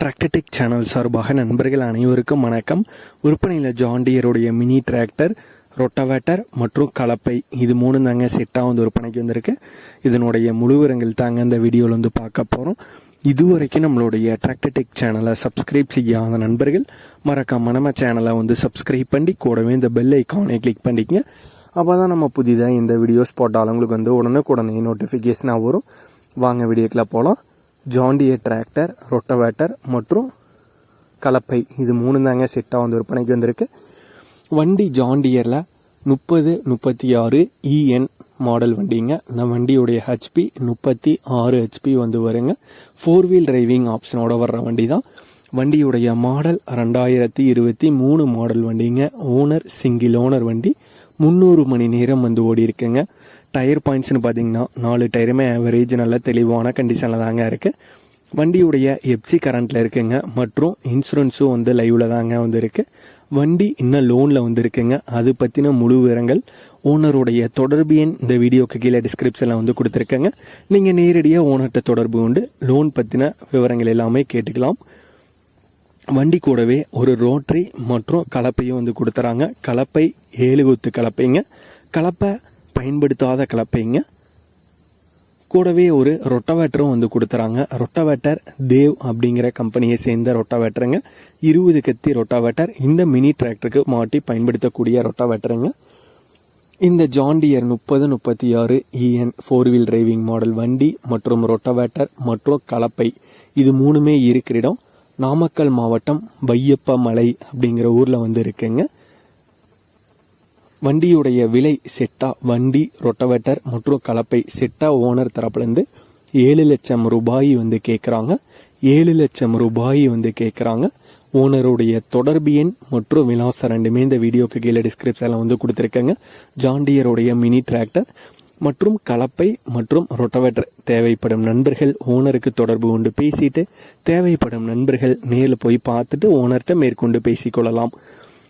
Tractor Tech channel சார்பாக நண்பர்கள் அனைவருக்கும் வணக்கம். விற்பனையில் ஜாண்டியருடைய மினி டிராக்டர் ரொட்டவேட்டர் மற்றும் கலப்பை இது மூணு தாங்க செட்டாக வந்து விற்பனைக்கு வந்திருக்கு. இதனுடைய முழுவிரங்கள் தாங்க இந்த வீடியோவில் வந்து பார்க்க போகிறோம் இதுவரைக்கும் நம்மளுடைய டிராக்டர்டெக் சேனலை சப்ஸ்கிரைப் செய்யாத நண்பர்கள் மறக்காம நம்ம சேனலை வந்து சப்ஸ்கிரைப் பண்ணி கூடவே இந்த பெல் ஐக்கானை கிளிக் பண்ணிக்கங்க. அப்போ தான் நம்ம புதிதாக இந்த வீடியோஸ் போட்டாலும் உங்களுக்கு வந்து உடனுக்குடனே நோட்டிஃபிகேஷனாக வரும். வாங்க வீடியோக்கில் போகலாம் ஜாண்டிய டிராக்டர் ரொட்டவேட்டர் மற்றும் கலப்பை. இது மூணு தாங்க செட்டாக வந்து விற்பனைக்கு வந்திருக்கு. வண்டி ஜாண்டியரில் முப்பது முப்பத்தி ஆறு இஎன் மாடல் வண்டிங்க. இந்த வண்டியுடைய ஹெச்பி முப்பத்தி ஆறு ஹெச்பி வந்து வருங்க. ஃபோர் வீல் டிரைவிங் ஆப்ஷனோட வர்ற வண்டி தான் வண்டியுடைய மாடல் ரெண்டாயிரத்தி இருபத்தி மூணு மாடல் வண்டிங்க. ஓனர் சிங்கிள் ஓனர் வண்டி. முந்நூறு மணி நேரம் வந்து ஓடி இருக்குங்க டயர் பாயிண்ட்ஸ்னு பார்த்தீங்கன்னா நாலு டயருமே ஆவரேஜ் நல்ல தெளிவான கண்டிஷனில் தாங்க இருக்குது வண்டியுடைய எப்சி கரண்ட்டில் இருக்குங்க. மற்றும் இன்சூரன்ஸும் வந்து லைவில் தாங்க வந்து வண்டி இன்னும் லோனில் வந்து இருக்குங்க அது பற்றின முழு விவரங்கள் ஓனருடைய தொடர்பு எண் இந்த வீடியோக்கு கீழே டிஸ்கிரிப்ஷனில் வந்து கொடுத்துருக்கேங்க. நீங்கள் நேரடியாக ஓனர்கிட்ட தொடர்பு கொண்டு லோன் பற்றின விவரங்கள் எல்லாமே கேட்டுக்கலாம். வண்டி கூடவே ஒரு ரோட்டரி மற்றும் கலப்பையும் வந்து கொடுத்துறாங்க. கலப்பை ஏழு குத்து கலப்பைங்க. கலப்பை பயன்படுத்தாத கலப்பைங்க. கூடவே ஒரு ரொட்டவேட்டரும் வந்து கொடுத்துறாங்க. ரொட்டவேட்டர் தேவ் அப்படிங்கிற கம்பெனியை சேர்ந்த ரொட்டவேட்டருங்க. இருபது கத்தி ரொட்டவேட்டர். இந்த மினி டிராக்டருக்கு மாட்டி பயன்படுத்தக்கூடிய ரொட்டவேட்டருங்க. இந்த ஜாண்டியர் முப்பது முப்பத்தி ஆறு இஎன் ஃபோர் வீல் டிரைவிங் மாடல் வண்டி மற்றும் ரொட்டவேட்டர் மற்றும் கலப்பை. இது மூணுமே இருக்கிற இடம். நாமக்கல் மாவட்டம் வையப்ப மலை அப்படிங்கிற ஊரில் வந்து இருக்குங்க. வண்டியுடைய விலை செட்டா வண்டி ரொட்டவேட்டர் மற்றும் கலப்பை செட்டா ஓனர் தரப்புலேருந்து ஏழு லட்சம் ரூபாய் வந்து கேட்குறாங்க ஏழு லட்சம் ரூபாய் வந்து கேட்குறாங்க ஓனருடைய தொடர்பு எண் மற்றும் விலாசம் ரெண்டுமே இந்த வீடியோக்கு கீழே டிஸ்கிரிப்ஷனில் வந்து கொடுத்துருக்கேங்க. ஜாண்டியருடைய மினி டிராக்டர் மற்றும் கலப்பை மற்றும் ரொட்டவேட்டர் தேவைப்படும் நண்பர்கள் ஓனருக்கு தொடர்பு கொண்டு பேசிட்டு தேவைப்படும் நண்பர்கள் நேரில் போய் பார்த்துட்டு ஓனர்கிட்ட மேற்கொண்டு பேசிக்கொள்ளலாம்.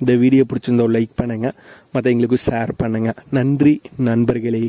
இந்த வீடியோ பிடிச்சிருந்தோ லைக் பண்ணுங்கள் மற்ற எங்களுக்கு ஷேர் பண்ணுங்கள் நன்றி நண்பர்களே.